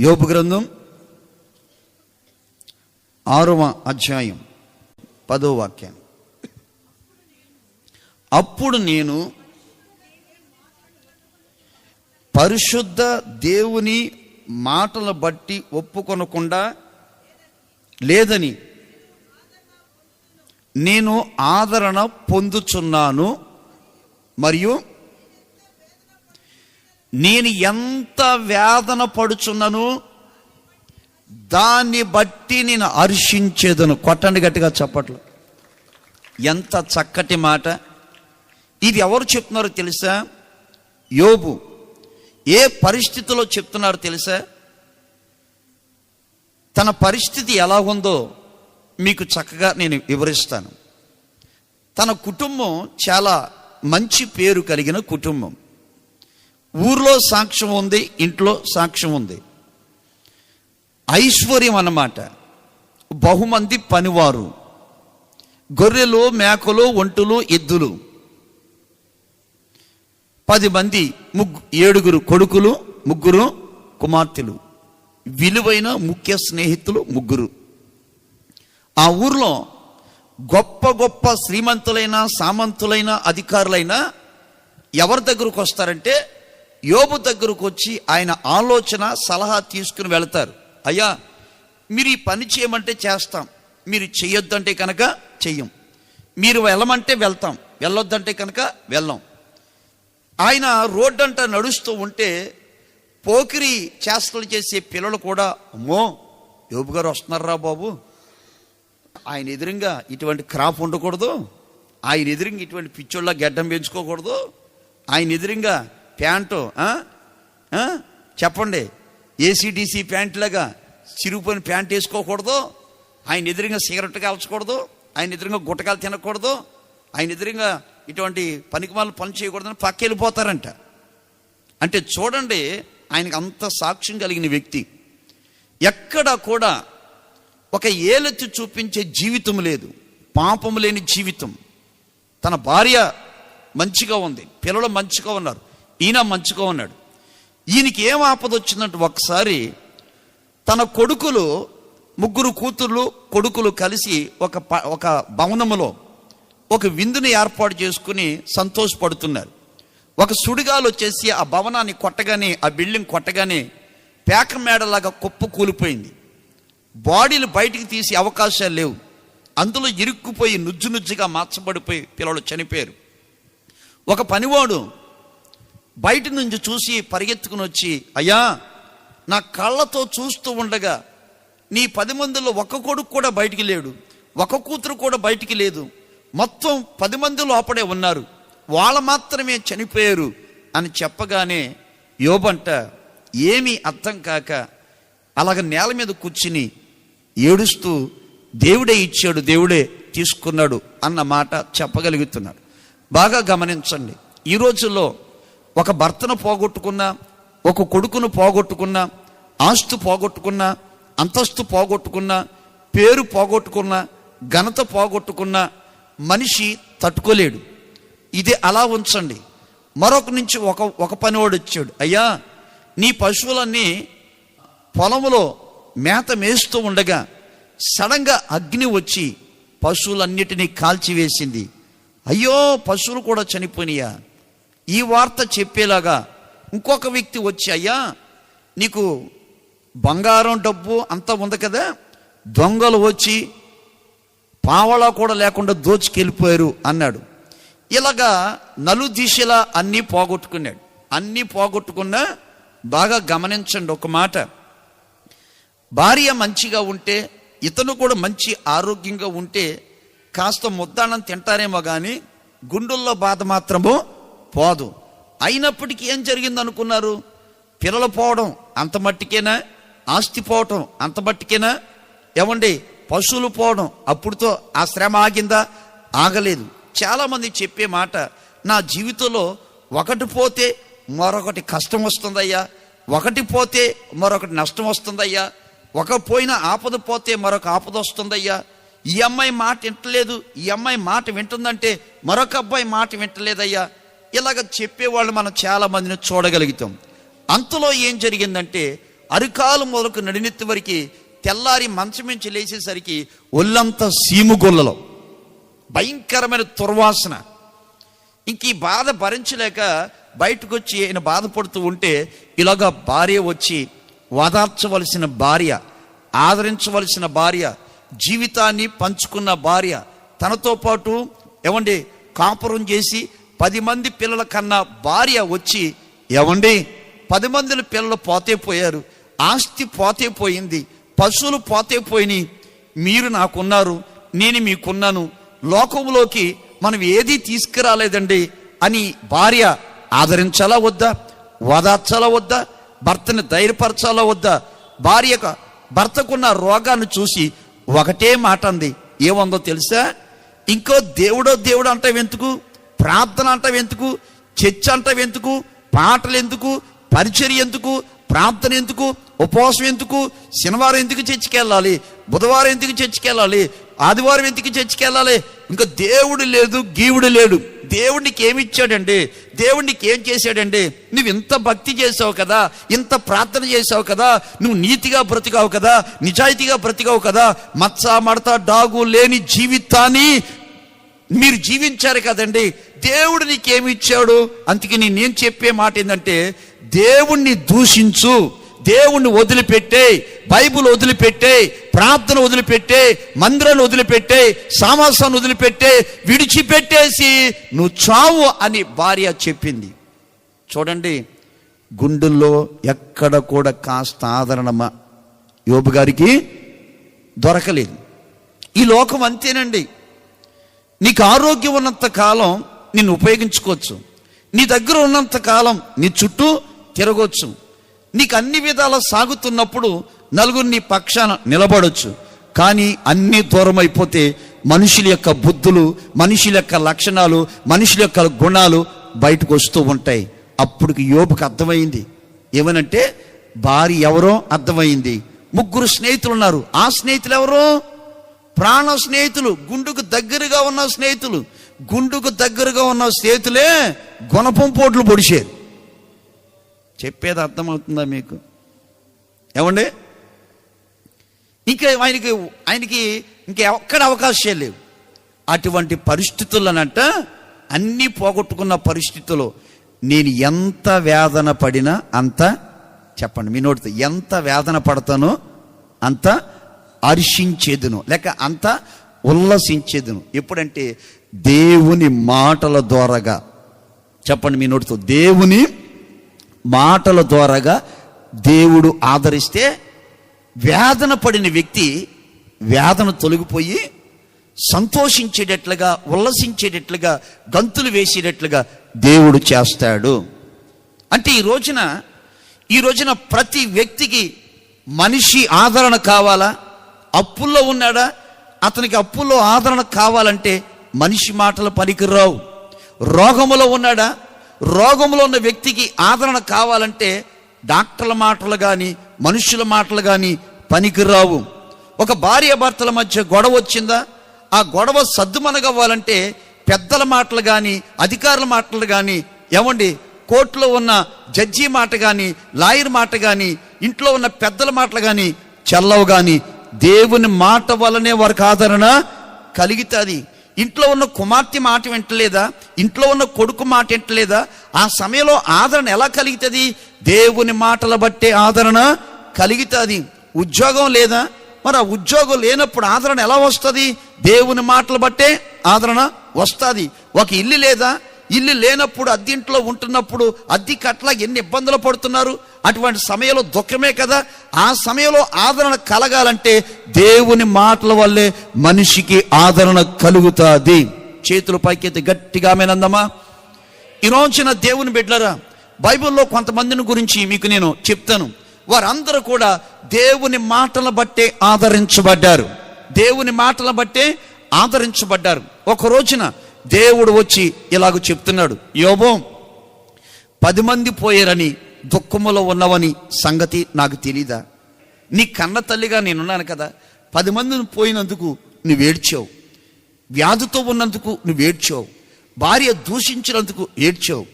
యోపు గ్రంథం ఆరవ అధ్యాయం పదో వాక్యం. అప్పుడు నేను పరిశుద్ధ దేవుని మాటలు బట్టి ఒప్పుకొనకుండా లేదని నేను ఆదరణ పొందుచున్నాను మరియు నేను ఎంత వేదన పడుచున్నాను దాన్ని బట్టి నేను హర్షించేదను కొట్టండి గట్టిగా చెప్పట్లు. ఎంత చక్కటి మాట. ఇది ఎవరు చెప్తున్నారో తెలుసా? యోబు. ఏ పరిస్థితిలో చెప్తున్నారు తెలుసా? తన పరిస్థితి ఎలా ఉందో మీకు చక్కగా నేను వివరిస్తాను. తన కుటుంబం చాలా మంచి పేరు కలిగిన కుటుంబం. ఊర్లో సాక్ష్యం ఉంది ఇంట్లో సాక్ష్యం ఉంది. ఐశ్వర్యం అన్నమాట. బహుమంది పనివారు. గొర్రెలు మేకలు ఒంటులు ఎద్దులు. పది మంది ముగ్గు ఏడుగురు కొడుకులు ముగ్గురు కుమార్తెలు. విలువైన ముఖ్య స్నేహితులు ముగ్గురు. ఆ ఊర్లో గొప్ప గొప్ప శ్రీమంతులైన సామంతులైన అధికారులైన ఎవరి దగ్గరకు వస్తారంటే యోబు దగ్గరకు వచ్చి ఆయన ఆలోచన సలహా తీసుకుని వెళతారు. అయ్యా మీరు ఈ పని చేయమంటే చేస్తాం. మీరు చెయ్యొద్దంటే కనుక చెయ్యం. మీరు వెళ్ళమంటే వెళ్తాం. వెళ్ళొద్దంటే కనుక వెళ్ళాం. ఆయన రోడ్డంట నడుస్తూ ఉంటే పోకిరి చేష్టలు చేసే పిల్లలు కూడా అమ్మో యోబు గారు వస్తున్నారా బాబు? ఆయన ఎదురుగా ఇటువంటి క్రాప్ ఉండకూడదు. ఆయన ఎదురుగా ఇటువంటి పిచ్చోళ్ళ గడ్డం పెంచుకోకూడదు. ఆయన ఎదురుగా ప్యాంటు చెప్పండి. ఏసీడీసీ ప్యాంట్లాగా చిరుగుపోయిన ప్యాంట్ వేసుకోకూడదు. ఆయన ఎదురుగా సిగరెట్ కాల్చకూడదు. ఆయన ఎదురుగా గుట్టకాలు తినకూడదు. ఆయన ఎదురుగా ఇటువంటి పనికిమాలు పని చేయకూడదని పక్క వెళ్ళిపోతారంట అంటే చూడండి ఆయనకు అంత సాక్ష్యం కలిగిన వ్యక్తి. ఎక్కడ కూడా ఒక ఏలెత్తి చూపించే జీవితం లేదు. పాపం లేని జీవితం. తన భార్య మంచిగా ఉంది. పిల్లలు మంచిగా ఉన్నారు. ఈయన మంచిగా ఉన్నాడు ఈయనకి ఏం ఆపద వచ్చిందంటే ఒకసారి తన కొడుకులు ముగ్గురు కూతుర్లు కొడుకులు కలిసి ఒక ప- ఒక భవనములో ఒక విందుని ఏర్పాటు చేసుకుని సంతోషపడుతున్నారు. ఒక సుడిగాలు వచ్చేసి ఆ భవనాన్ని కొట్టగానే ఆ బిల్డింగ్ కొట్టగానే పేక మేడలాగా కుప్ప కూలిపోయింది. బాడీలు బయటికి తీసే అవకాశాలు లేవు. అందులో ఇరుక్కుపోయి నుజ్జు నుజ్జుగా మార్చబడిపోయి పిల్లలు చనిపోయారు. ఒక పనివాడు బయట నుంచి చూసి పరిగెత్తుకుని వచ్చి అయ్యా నా కళ్ళతో చూస్తూ ఉండగా నీ పది మందిలో ఒక కొడుకు కూడా బయటికి లేడు. ఒక కూతురు కూడా బయటికి లేదు. మొత్తం పది మంది లోపడే ఉన్నారు. వాళ్ళ మాత్రమే చనిపోయారు. అని చెప్పగానే యోబంట ఏమీ అర్థం కాక అలాగ నేల మీద కూర్చుని ఏడుస్తూ దేవుడే ఇచ్చాడు దేవుడే తీసుకున్నాడు అన్న మాట చెప్పగలుగుతున్నాడు. బాగా గమనించండి. ఈ రోజుల్లో ఒక భర్తను పోగొట్టుకున్నా ఒక కొడుకును పోగొట్టుకున్నా ఆస్తు పోగొట్టుకున్నా అంతస్తు పోగొట్టుకున్నా పేరు పోగొట్టుకున్నా ఘనత పోగొట్టుకున్నా మనిషి తట్టుకోలేడు. ఇది అలా ఉంచండి. మరొక నుంచి ఒక ఒక పనివాడు వచ్చాడు. అయ్యా నీ పశువులన్నీ పొలంలో మేత మేస్తూ ఉండగా సడన్గా అగ్ని వచ్చి పశువులన్నిటినీ కాల్చివేసింది. అయ్యో పశువులు కూడా చనిపోయినాయా? ఈ వార్త చెప్పేలాగా ఇంకొక వ్యక్తి వచ్చి అయ్యా నీకు బంగారం డబ్బు అంతా ఉంది కదా దొంగలు వచ్చి పావలా కూడా లేకుండా దోచుకెళ్ళిపోయారు అన్నాడు. ఇలాగా నలు దిశలా అన్నీ పోగొట్టుకున్నాడు. అన్నీ పోగొట్టుకున్నా బాగా గమనించండి ఒక మాట. భార్య మంచిగా ఉంటే ఇతను కూడా మంచి ఆరోగ్యంగా ఉంటే కాస్త ముద్దానం తింటారేమో కానీ గుండెల్లో బాధ మాత్రము పోదు. అయినప్పటికీ ఏం జరిగింది అనుకున్నారు పిల్లలు పోవడం అంత మట్టికేనా? ఆస్తి పోవటం అంత మట్టికేనా? ఏమండి పశువులు పోవడం అప్పుడుతో ఆ శ్రమ ఆగిందా? ఆగలేదు. చాలామంది చెప్పే మాట నా జీవితంలో ఒకటి పోతే మరొకటి కష్టం వస్తుందయ్యా. ఒకటి పోతే మరొకటి నష్టం వస్తుందయ్యా. ఒక పోయిన ఆపద పోతే మరొక ఆపద వస్తుందయ్యా. ఈ అమ్మాయి మాట వింటలేదు. ఈ అమ్మాయి మాట వింటుందంటే మరొక అబ్బాయి మాట వింటలేదయ్యా. ఇలాగ చెప్పేవాళ్ళు మనం చాలా మందిని చూడగలుగుతాం. అంతలో ఏం జరిగిందంటే అరికాలు మొదలకు నడినెత్తి వరకు తెల్లారి మంచం నుంచి లేచేసరికి ఒళ్ళంతా సీముగొల్లలో. భయంకరమైన దుర్వాసన. ఇంక ఈ బాధ భరించలేక బయటకు వచ్చి ఆయన బాధపడుతూ ఉంటే ఇలాగా భార్య వచ్చి వదార్చవలసిన భార్య ఆదరించవలసిన భార్య జీవితాన్ని పంచుకున్న భార్య తనతో పాటు ఏమండి కాపురం చేసి పది మంది పిల్లల కన్నా భార్య వచ్చి ఏమండి పది మందిల పిల్లలు పోతే పోయారు ఆస్తి పోతే పోయింది పశువులు పోతే పోయినాయి మీరు నాకున్నారు నేను మీకున్నాను లోకంలోకి మనం ఏది తీసుకురాలేదండి అని భార్య ఆదరించాలా వద్దా? ఓదార్చాలా వద్దా? భర్తని ధైర్యపరచాలా వద్దా? భార్య భర్తకున్న రోగాన్ని చూసి ఒకటే మాట అంది. ఏముందో తెలుసా? ఇంకో దేవుడో దేవుడు అంటావెందుకు ప్రార్థన అంటావెందుకు చర్చ అంటావెందుకు పాటలు ఎందుకు? పరిచర్య ఎందుకు? ప్రార్థన ఎందుకు? ఉపవాసం ఎందుకు? శనివారం ఎందుకు చర్చికెళ్ళాలి బుధవారం ఎందుకు చర్చికెళ్ళాలి ఆదివారం ఎందుకు చర్చికెళ్ళాలి ఇంకా దేవుడు లేదు గీవుడు లేడు. దేవుడికి ఏమి ఇచ్చాడండి? దేవుడికి ఏం చేశాడండి? నువ్వు ఇంత భక్తి చేసావు కదా ఇంత ప్రార్థన చేసావు కదా నువ్వు నీతిగా బ్రతికావు కదా నిజాయితీగా బ్రతికావు కదా మచ్చ మడత డాగు లేని జీవితాన్ని మీరు జీవించారు కదండి. దేవుడు నీకేమి ఇచ్చాడు అందుకే నేను చెప్పే మాట ఏంటంటే దేవుణ్ణి దూషించు దేవుణ్ణి వదిలిపెట్టే బైబుల్ వదిలిపెట్టే ప్రార్థన వదిలిపెట్టే మందిరాన్ని వదిలిపెట్టే సామాసాన్ని వదిలిపెట్టే విడిచిపెట్టేసి నువ్వు చావు అని భార్య చెప్పింది. చూడండి గుండెల్లో ఎక్కడ కూడా కాస్త ఆదరణమా యోబు గారికి దొరకలేదు. ఈ లోకం అంతేనండి. నీకు ఆరోగ్యం ఉన్నంత కాలం నిన్ను ఉపయోగించుకోవచ్చు. నీ దగ్గర ఉన్నంత కాలం నీ చుట్టూ తిరగొచ్చు. నీకు అన్ని విధాలు సాగుతున్నప్పుడు నలుగురు నీ పక్షాన నిలబడొచ్చు. కానీ అన్ని దూరం అయిపోతే మనుషుల యొక్క బుద్ధులు మనుషుల యొక్క లక్షణాలు మనుషుల యొక్క గుణాలు బయటకు వస్తూ ఉంటాయి. అప్పుడు యోపుకి అర్థమైంది. ఏమనంటే భార్య ఎవరో అర్థమైంది. ముగ్గురు స్నేహితులు ఉన్నారు. ఆ స్నేహితులు ఎవరో? ప్రాణ స్నేహితులు గుండుకు దగ్గరగా ఉన్న స్నేహితులు. గుండుకు దగ్గరగా ఉన్న స్నేహితులే గుణపం పోట్లు పొడిచేది. చెప్పేది అర్థమవుతుందా మీకు? ఏమండి? ఇంకా ఆయనకి ఆయనకి ఇంకా ఎక్కడ అవకాశాలు లేవు. అటువంటి పరిస్థితులనంట అన్నీ పోగొట్టుకున్న పరిస్థితులు. నేను ఎంత వేదన పడినా అంత చెప్పండి మీ నోటితో ఎంత వేదన పడతానో అంత హర్షించేదును లేక అంత ఉల్లసించేదును. ఎప్పుడంటే దేవుని మాటల ద్వారాగా. చెప్పండి మీ నోటితో. దేవుని మాటల ద్వారాగా దేవుడు ఆదరిస్తే వేదన పడిన వ్యక్తి వేదన తొలగిపోయి సంతోషించేటట్లుగా ఉల్లసించేటట్లుగా గంతులు వేసేటట్లుగా దేవుడు చేస్తాడు. అంటే ఈ రోజున ఈ రోజున ప్రతి వ్యక్తికి మనిషి ఆదరణ కావాలా? అప్పుల్లో ఉన్నాడా? అతనికి అప్పుల్లో ఆదరణ కావాలంటే మనిషి మాటలు పనికిరావు. రోగములో ఉన్నాడా? రోగములో ఉన్న వ్యక్తికి ఆదరణ కావాలంటే డాక్టర్ల మాటలు కానీ మనుషుల మాటలు కానీ పనికిరావు. ఒక భార్య భర్తల మధ్య గొడవ వచ్చిందా? ఆ గొడవ సద్దుమనగవ్వాలంటే పెద్దల మాటలు కానీ అధికారుల మాటలు కానీ ఏమండి? కోర్టులో ఉన్న జడ్జి మాట కానీ లాయర్ మాట కానీ ఇంట్లో ఉన్న పెద్దల మాటలు కానీ చెల్లవు కానీ దేవుని మాట వలనే వారికి ఆదరణ కలుగుతుంది. ఇంట్లో ఉన్న కుమార్తె మాట వింటలేదా? ఇంట్లో ఉన్న కొడుకు మాట వింటలేదా? ఆ సమయంలో ఆదరణ ఎలా కలుగుతుంది? దేవుని మాటల బట్టే ఆదరణ కలుగుతుంది. ఉద్యోగం లేదా? మరి ఆ ఉద్యోగం లేనప్పుడు ఆదరణ ఎలా వస్తుంది? దేవుని మాటలు బట్టే ఆదరణ వస్తుంది. ఒక ఇల్లు లేదా? ఇల్లు లేనప్పుడు అద్దెంట్లో ఉంటున్నప్పుడు అద్దె కట్ల ఎన్ని ఇబ్బందులు పడుతున్నారు? అటువంటి సమయంలో దుఃఖమే కదా. ఆ సమయంలో ఆదరణ కలగాలంటే దేవుని మాటల వల్లే మనిషికి ఆదరణ కలుగుతుంది. చేతులు పైకెత్తి గట్టిగా మేనందమ్మా ఈ దేవుని బిడ్డరా బైబిల్లో కొంతమందిని గురించి మీకు నేను చెప్తాను. వారందరూ కూడా దేవుని మాటల బట్టే ఆదరించబడ్డారు. దేవుని మాటల బట్టే ఆదరించబడ్డారు. ఒక రోజున దేవుడు వచ్చి ఇలాగ చెప్తున్నాడు యోబం పది మంది పోయారని దుఃఖములో ఉన్నవని సంగతి నాకు తెలీదా? నీ కన్న తల్లిగా నేనున్నాను కదా పది మందిని పోయినందుకు నువ్వు ఏడ్చావు. వ్యాధితో ఉన్నందుకు నువ్వు ఏడ్చావు. భార్య దూషించినందుకు ఏడ్చావు.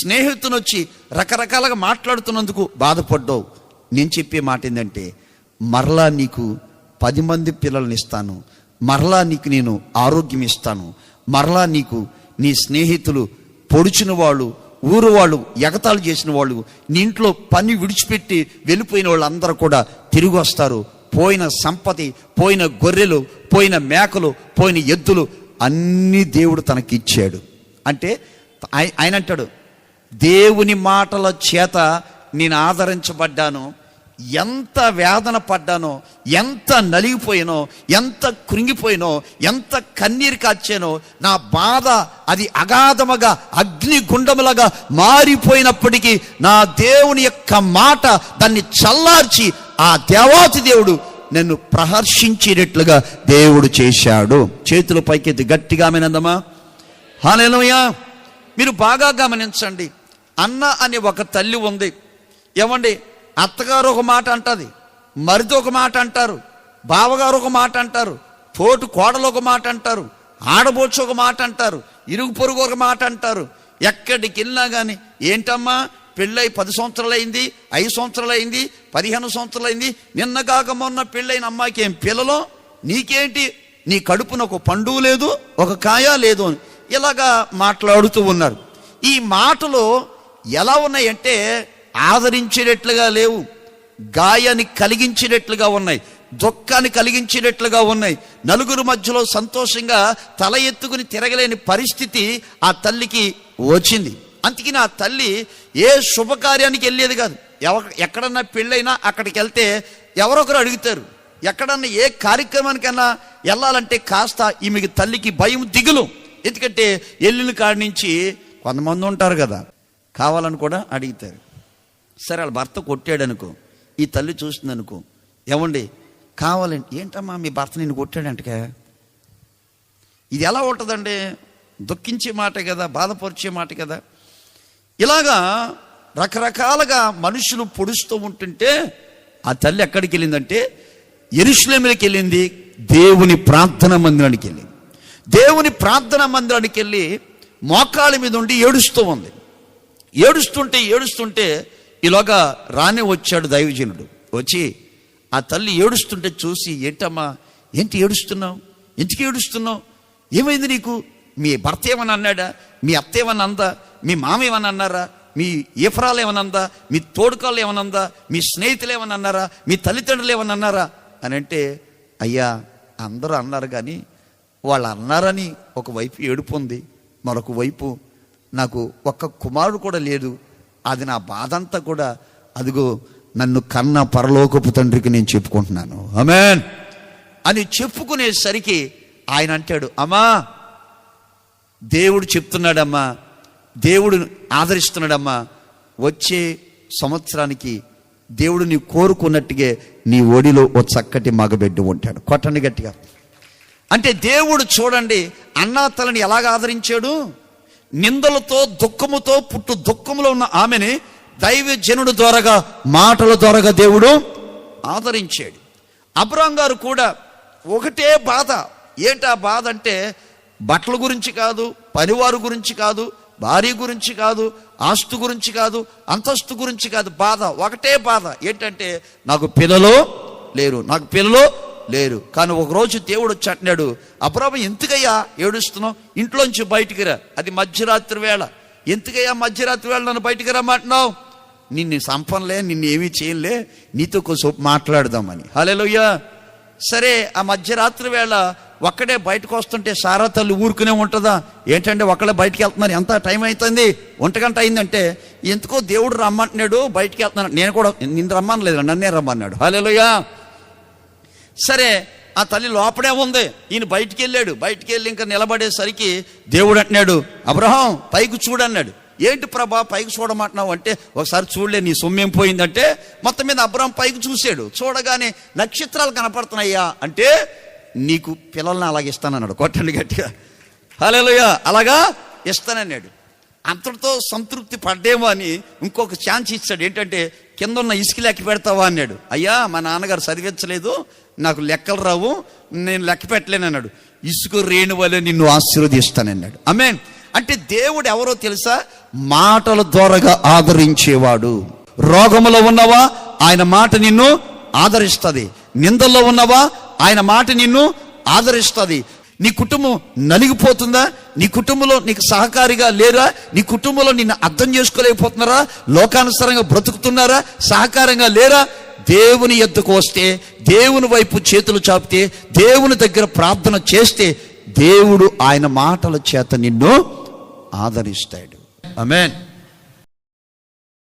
స్నేహితుని వచ్చి రకరకాలుగా మాట్లాడుతున్నందుకు బాధపడ్డావు. నేను చెప్పే మాట ఏంటంటే మరలా నీకు పది మంది పిల్లల్ని ఇస్తాను. మరలా నీకు నేను ఆరోగ్యం ఇస్తాను. మరలా నీకు నీ స్నేహితులు పొడిచిన వాళ్ళు ఊరు వాళ్ళు ఎగతాళి చేసిన వాళ్ళు నీ ఇంట్లో పని విడిచిపెట్టి వెళ్ళిపోయిన వాళ్ళందరూ కూడా తిరిగి వస్తారు. పోయిన సంపతి పోయిన గొర్రెలు పోయిన మేకలు పోయిన ఎద్దులు అన్నీ దేవుడు తనకి ఇచ్చాడు అంటే ఆయన అంటాడు దేవుని మాటల చేత నేను ఆదరించబడ్డాను ఎంత వేదన పడ్డానో ఎంత నలిగిపోయానో ఎంత కృంగిపోయినో ఎంత కన్నీరు కాచానో నా బాధ అది అగాధముగా అగ్నిగుండములుగా మారిపోయినప్పటికీ నా దేవుని యొక్క మాట దాన్ని చల్లార్చి ఆ దేవాతి దేవుడు నన్ను ప్రహర్షించేటట్లుగా దేవుడు చేశాడు. చేతుల పైకెత్తి గట్టిగా ఆమెనందమా? హాలేలోయా మీరు బాగా గమనించండి. అన్న అనే ఒక తల్లి ఉంది. ఏమండి? అత్తగారు ఒక మాట అంటది మరిది ఒక మాట అంటారు బావగారు ఒక మాట అంటారు తోటి కోడలు ఒక మాట అంటారు ఆడబోడ్చి ఒక మాట అంటారు ఇరుగు పొరుగు ఒక మాట అంటారు. ఎక్కడికి వెళ్ళినా కానీ ఏంటమ్మా పెళ్ళై పది సంవత్సరాలు అయింది ఐదు సంవత్సరాలు అయింది పదిహేను సంవత్సరాలు అయింది నిన్న కాక మొన్న పెళ్ళైన అమ్మాయికి ఏం పిల్లలో? నీకేంటి? నీ కడుపున ఒక పండు లేదు ఒక కాయ లేదు అని ఇలాగా మాట్లాడుతూ ఉన్నారు. ఈ మాటలు ఎలా ఉన్నాయంటే ఆదరించేటట్లుగా లేవు. గాయాన్ని కలిగించేటట్లుగా ఉన్నాయి. దుఃఖాన్ని కలిగించేటట్లుగా ఉన్నాయి. నలుగురు మధ్యలో సంతోషంగా తల ఎత్తుకుని తిరగలేని పరిస్థితి ఆ తల్లికి వచ్చింది. అందుకని ఆ తల్లి ఏ శుభకార్యానికి వెళ్ళేది కాదు. ఎవ ఎక్కడన్నా పెళ్ళైనా అక్కడికి వెళ్తే ఎవరొకరు అడుగుతారు. ఎక్కడన్నా ఏ కార్యక్రమానికైనా వెళ్ళాలంటే కాస్త ఈమెకి తల్లికి భయం దిగులు. ఎందుకంటే ఎల్లుని కాడి నుంచి కొంతమంది ఉంటారు కదా కావాలని కూడా అడుగుతారు. సరే వాళ్ళ భర్త కొట్టాడు అనుకో ఈ తల్లి చూస్తుంది అనుకో ఏమండి కావాలండి. ఏంటమ్మా మీ భర్త నిన్ను కొట్టాడంటగా? ఇది ఎలా ఉంటుందండి? దుఃఖించే మాట కదా బాధపరిచే మాట కదా. ఇలాగా రకరకాలుగా మనుషులు పొడుస్తూ ఉంటుంటే ఆ తల్లి ఎక్కడికి వెళ్ళిందంటే ఎరుషులేములకి వెళ్ళింది దేవుని ప్రార్థన మందిరానికి వెళ్ళింది. దేవుని ప్రార్థన మందిరానికి వెళ్ళి మోకాళ్ళ మీద ఉండి ఏడుస్తూ ఉంది. ఏడుస్తుంటే ఏడుస్తుంటే ఈలోగా రానే వచ్చాడు దైవజనుడు. వచ్చి ఆ తల్లి ఏడుస్తుంటే చూసి ఏంటమ్మా ఏంటి ఏడుస్తున్నావు? ఎందుకు ఏడుస్తున్నావు? ఏమైంది నీకు? మీ భర్త ఏమని అన్నాడా? మీ అత్త ఏమని అందా? మీ మామ ఏమని అన్నారా? మీ ఏఫరాలు ఏమని అందా? మీ తోడుకాలు ఏమని అందా? మీ స్నేహితులు ఏమని అన్నారా? మీ తల్లిదండ్రులు ఏమని అన్నారా? అని అంటే అయ్యా అందరూ అన్నారు కానీ వాళ్ళు అన్నారని ఒకవైపు ఏడుపు ఉంది. మరొక వైపు నాకు ఒక్క కుమారుడు కూడా లేదు. అది నా బాధ అంతా కూడా అదిగో నన్ను కన్న పరలోకపు తండ్రికి నేను చెప్పుకుంటున్నాను. అమెన్ అని చెప్పుకునేసరికి ఆయన అంటాడు అమ్మా దేవుడు చెప్తున్నాడమ్మా దేవుడు ఆదరిస్తున్నాడమ్మా వచ్చే సంవత్సరానికి దేవుడు నీ కోరుకున్నట్టుగా నీ ఒడిలో ఓ చక్కటి మగబిడ్డ ఉంటాడు. కొట్టండి గట్టిగా. అంటే దేవుడు చూడండి అన్నా తలని ఎలాగ ఆదరించాడు? నిందలతో దుఃఖముతో పుట్టు దుఃఖములో ఉన్న ఆమెని దైవజనుడు ద్వారాగా మాటల ద్వారాగా దేవుడు ఆదరించాడు. అబ్రాం గారు కూడా ఒకటే బాధ. ఏంటా బాధ అంటే బట్టల గురించి కాదు పనివారు గురించి కాదు భార్య గురించి కాదు ఆస్తు గురించి కాదు అంతస్తు గురించి కాదు బాధ. ఒకటే బాధ. ఏంటంటే నాకు పిల్లలు లేరు. నాకు పిల్లలు లేరు. కానీ ఒకరోజు దేవుడు వచ్చి అంటున్నాడు అబ్రాహం ఎందుకయ్యా ఏడుస్తున్నావు? ఇంట్లోంచి బయటికి రా. అది మధ్యరాత్రి వేళ. ఎందుకయ్యా మధ్యరాత్రి వేళ నన్ను బయటికి రమ్మంటున్నావు? నిన్ను సంపనలే నిన్ను ఏమీ చేయలే నీతో కొంచెం మాట్లాడదామని. హలోయ్యా సరే ఆ మధ్యరాత్రి వేళ ఒక్కడే బయటకు వస్తుంటే సారా తల్లి ఊరుకునే ఉంటుందా? ఏంటంటే ఒక్కడే బయటికి వెళ్తున్నారు ఎంత టైం అవుతుంది ఒంటగంట అయిందంటే ఎందుకో దేవుడు రమ్మంటున్నాడు బయటికి వెళ్తున్నాడు. నేను కూడా నిన్ను రమ్మనలేదు నన్నే రమ్మన్నాడు. హలోయ్యా సరే ఆ తల్లి లోపడే ఉంది. ఈయన బయటికి వెళ్ళాడు బయటికి వెళ్ళి ఇంకా నిలబడేసరికి దేవుడు అంటున్నాడు అబ్రహం పైకి చూడన్నాడు ఏంటి ప్రభా పైకి చూడమంటున్నావు? అంటే ఒకసారి చూడలే నీ సొమ్మేం పోయిందంటే మొత్తం మీద అబ్రహం పైకి చూశాడు. చూడగానే నక్షత్రాలు కనపడుతున్నాయ్యా అంటే నీకు పిల్లల్ని అలాగే ఇస్తానన్నాడు. కొట్టండి గట్టిగా. హలోయ అలాగా? ఇస్తానన్నాడు. అంతటితో సంతృప్తి పడ్డేమో అని ఇంకొక ఛాన్స్ ఇచ్చాడు. ఏంటంటే కింద ఉన్న ఇసుక లెక్క పెడతావా అన్నాడు. అయ్యా మా నాన్నగారు చదివించలేదు నాకు లెక్కలు రావు నేను లెక్క పెట్టలేను అన్నాడు. ఇసుక రేణు వలె నిన్ను ఆశీర్వదిస్తానన్నాడు అమేన్ అంటే దేవుడు ఎవరో తెలుసా? మాటల ద్వారాగా ఆదరించేవాడు. రోగములో ఉన్నవా? ఆయన మాట నిన్ను ఆదరిస్తుంది. నిందల్లో ఉన్నవా? ఆయన మాట నిన్ను ఆదరిస్తుంది. నీ కుటుంబం నలిగిపోతుందా? నీ కుటుంబంలో నీకు సహకారిగా లేరా? నీ కుటుంబంలో నిన్ను అర్థం చేసుకోలేకపోతున్నారా? లోకానుసారంగా బ్రతుకుతున్నారా? సహకారంగా లేరా? దేవుని ఎద్దుకు వస్తే దేవుని వైపు చేతులు చాపితే దేవుని దగ్గర ప్రార్థన చేస్తే దేవుడు ఆయన మాటల చేత నిన్ను ఆదరిస్తాడు. ఆమేన్